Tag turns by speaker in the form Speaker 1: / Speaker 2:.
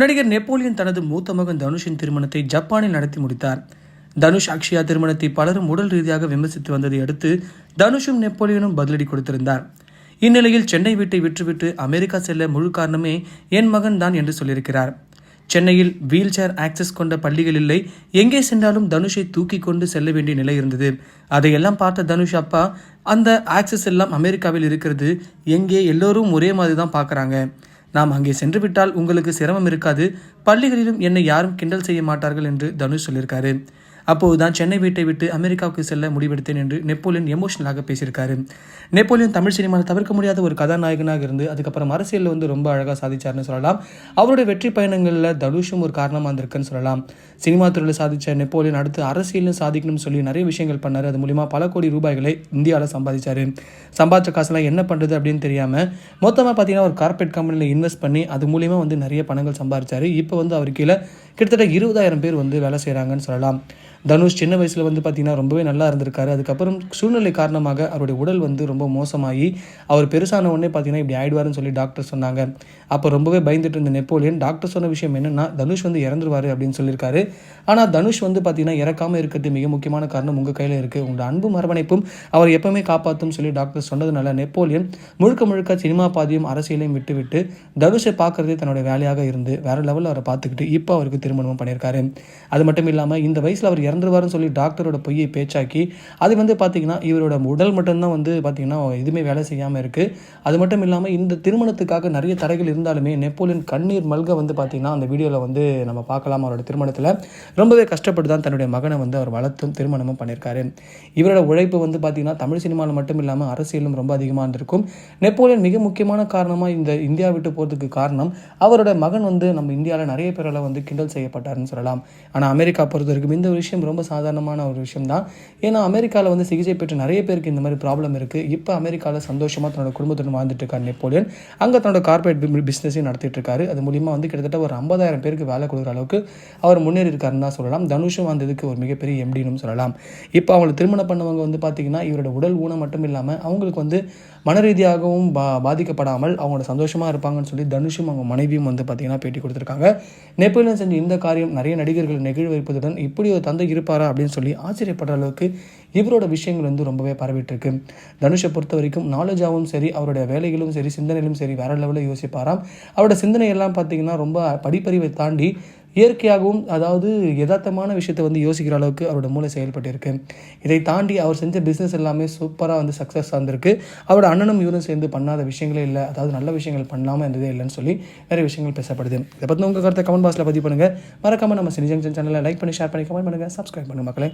Speaker 1: நடிகர் நெப்போலியன் தனது மூத்த மகன் தனுஷின் திருமணத்தை ஜப்பானில் நடத்தி முடித்தார். தனுஷ் அக்ஷயா திருமணத்தை பலரும் உடல் ரீதியாக விமர்சித்து வந்ததை அடுத்து தனுஷும் நெப்போலியனும் பதிலடி கொடுத்திருந்தார். இந்நிலையில் சென்னை வீட்டை விற்றுவிட்டு அமெரிக்கா செல்ல முழு காரணமே என் மகன் தான் என்று சொல்லியிருக்கிறார். சென்னையில் வீல் சேர் ஆக்சஸ் கொண்ட பள்ளிகள் இல்லை எங்கே சென்றாலும் தனுஷை தூக்கி கொண்டு செல்ல வேண்டிய நிலை இருந்தது. அதையெல்லாம் பார்த்த தனுஷ் அப்பா அந்த ஆக்சஸ் எல்லாம் அமெரிக்காவில் இருக்கிறது எங்கே எல்லோரும் ஒரே மாதிரி தான் பார்க்குறாங்க. நாம் அங்கே சென்று விட்டால் உங்களுக்கு சிரமம் இருக்காது. பள்ளிகளிலும் என்னை யாரும் கிண்டல் செய்ய மாட்டார்கள் என்று தனுஷ் சொல்லியிருக்காரு. அப்போதுதான் சென்னை வீட்டை விட்டு அமெரிக்காவுக்கு செல்ல முடிவெடுத்தேன் என்று நெப்போலியன் எமோஷனலாக பேசியிருக்காரு. நெப்போலியன் தமிழ் சினிமாவில் தவிர்க்க முடியாத ஒரு கதாநாயகனாக இருந்து அதுக்கப்புறம் அரசியலில் வந்து ரொம்ப அழகாக சாதிச்சார்னு சொல்லலாம். அவருடைய வெற்றி பயணங்களில் தனுஷும் ஒரு காரணமாக இருந்திருக்குன்னு சொல்லலாம். சினிமா துறையில் சாதித்த நெப்போலியன் அடுத்து அரசியலும் சாதிக்கணும்னு சொல்லி நிறைய விஷயங்கள் பண்ணார். அது மூலிமா பல கோடி ரூபாய்களை இந்தியாவில் சம்பாதிச்சார். சம்பாதிச்ச காசுலாம் என்ன பண்ணுறது அப்படின்னு தெரியாமல் மொத்தமாக பார்த்தீங்கன்னா ஒரு கார்பரேட் கம்பெனியில் இன்வெஸ்ட் பண்ணி அது மூலிமா வந்து நிறைய பணங்கள் சம்பாதிச்சார். இப்போ வந்து அவர் கீழே கிட்டத்தட்ட இருபதாயிரம் பேர் வந்து வேலை செய்கிறாங்கன்னு சொல்லலாம். தனுஷ் சின்ன வயசில் வந்து பார்த்திங்கன்னா ரொம்பவே நல்லா இருந்திருக்காரு. அதுக்கப்புறம் சூழ்நிலை காரணமாக அவருடைய உடல் வந்து ரொம்ப மோசமாகி அவர் பெருசான உடனே பார்த்தீங்கன்னா இப்படி ஆயிடுவாருன்னு சொல்லி டாக்டர் சொன்னாங்க. அப்போ ரொம்பவே பயந்துட்டு இருந்த நெப்போலியன் டாக்டர் சொன்ன விஷயம் என்னென்னா தனுஷ் வந்து இறந்துருவார் அப்படின்னு சொல்லியிருக்காரு. ஆனால் தனுஷ் வந்து பார்த்தீங்கன்னா இறக்காமல் இருக்கிறது மிக முக்கியமான காரணம் உங்கள் கையில் இருக்குது உங்களோட அன்பும் அரவணைப்பும் அவர் எப்பவுமே காப்பாற்றும் சொல்லி டாக்டர் சொன்னதுனால நெப்போலியன் முழுக்க முழுக்க சினிமா பாதியும் அரசியலையும் விட்டுவிட்டு தனுஷை பார்க்கறதே தன்னோட வேலையாக இருந்து வேற லெவலில் அவரை பார்த்துக்கிட்டு இப்போ அவருக்கு திருமணமும் பண்ணியிருக்காரு. அது மட்டும் இல்லாமல் இந்த வயசில் அவர் இறந்துருவாருன்னு சொல்லி டாக்டரோட பொய்யை பேச்சாக்கி அது வந்து பார்த்திங்கன்னா இவரோட உடல் மட்டும்தான் வந்து பார்த்தீங்கன்னா எதுவுமே வேலை செய்யாமல் இருக்குது அது மட்டும் இல்லாமல் இந்த திருமணத்துக்காக நிறைய தடைகள் இருந்தாலுமே நெப்போலியன் கண்ணீர் மல்க வந்து பார்த்திங்கன்னா அந்த வீடியோவில் வந்து நம்ம பார்க்கலாம் அவரோட திருமணத்தில். ரொம்பவே கஷ்டப்பட்டு தான் தன்னுடைய மகனை வந்து அவர் வளர்த்தும் திருமணமும் பண்ணியிருக்காரு. இவரோட உழைப்பு வந்து பார்த்திங்கன்னா தமிழ் சினிமாவில் மட்டும் இல்லாமல் அரசியலும் ரொம்ப அதிகமாக இருந்திருக்கும். நெப்போலியன் மிக முக்கியமான காரணமாக இந்த இந்தியா விட்டு போகிறதுக்கு காரணம் அவரோட மகன் வந்து நம்ம இந்தியாவில் நிறைய பேரால் வந்து கிண்டல் செய்யப்பட்டாருன்னு சொல்லலாம். ஆனால் அமெரிக்கா பொறுத்த வரைக்கும் இந்த விஷயம் ரொம்ப சாதாரணமான ஒரு விஷயம் தான் ஏன்னா அமெரிக்காவில் வந்து சிகிச்சை பெற்று நிறைய பேருக்கு இந்த மாதிரி ப்ராப்ளம் இருக்குது இப்போ அமெரிக்காவில் சந்தோஷமாக தன்னோட குடும்பத்துடன் வாழ்ந்துட்டு இருக்கார் நெப்போலியன். அங்கே தன்னோட கார்பரேட் பிஸ்னஸையும் நடத்திட்டு இருக்காரு. அது மூலியமாக வந்து கிட்டத்தட்ட ஒரு ஐம்பதாயிரம் பேருக்கு வேலை கொடுக்குற அளவுக்கு அவர் முன்னேறி இருக்காருன்னு தான் சொல்லலாம். தனுஷும் அந்த இதுக்கு ஒரு மிகப்பெரிய எம்டினும் சொல்லலாம். இப்போ அவங்களை திருமணம் பண்ணவங்க வந்து பார்த்தீங்கன்னா இவரோட உடல் ஊனம் மட்டும் இல்லாமல் அவங்களுக்கு வந்து மன ரீதியாகவும் பா பாதிக்கப்படாமல் அவங்களோட சந்தோஷமாக இருப்பாங்கன்னு சொல்லி தனுஷும் அவங்க மனைவியும் வந்து பார்த்தீங்கன்னா பேட்டி கொடுத்துருக்காங்க. நெப்போலியன் செஞ்ச இந்த காரியம் நிறைய நடிகர்கள் நெகிழ்வு வைப்பதுடன் இப்படி ஒரு தந்தை இருப்பாரா அப்படின்னு சொல்லி ஆச்சரியப்படுற அளவுக்கு இவரோட விஷயங்கள் வந்து ரொம்பவே பரவிட்டிருக்கு. தனுஷை பொறுத்த வரைக்கும் நாலேஜாகவும் சரி அவருடைய வேலைகளும் சரி சிந்தனையிலும் சரி வேற லெவலில் யோசிப்பாராம். அவரோட சிந்தனை எல்லாம் பார்த்தீங்கன்னா ரொம்ப படிப்பறிவை தாண்டி இயற்கையாகவும் அதாவது யதார்த்தமான விஷயத்தை வந்து யோசிக்கிற அளவுக்கு அவரோட மூளை செயல்பட்டு இருக்கு இதை தாண்டி அவர் செஞ்ச பிஸ்னஸ் எல்லாமே சூப்பராக வந்து சக்ஸஸ் ஆந்திருக்கு. அவரோட அண்ணனும் இவரும் சேர்ந்து பண்ணாத விஷயங்களே இல்லை. அதாவது நல்ல விஷயங்கள் பண்ணாமல் இருந்ததே இல்லைன்னு சொல்லி நிறைய விஷயங்கள் பேசப்படுது. இதை பற்றி உங்கள் கருத்தை கமெண்ட் பாக்ஸில் பதிவு பண்ணுங்கள் மறக்காமல் நம்ம சினி ஜங்ஷன் சேனலை லைக் பண்ணி ஷேர் பண்ணி கமெண்ட் பண்ணுங்கள் சப்ஸ்கிரைப் பண்ணுங்கள் மக்களே.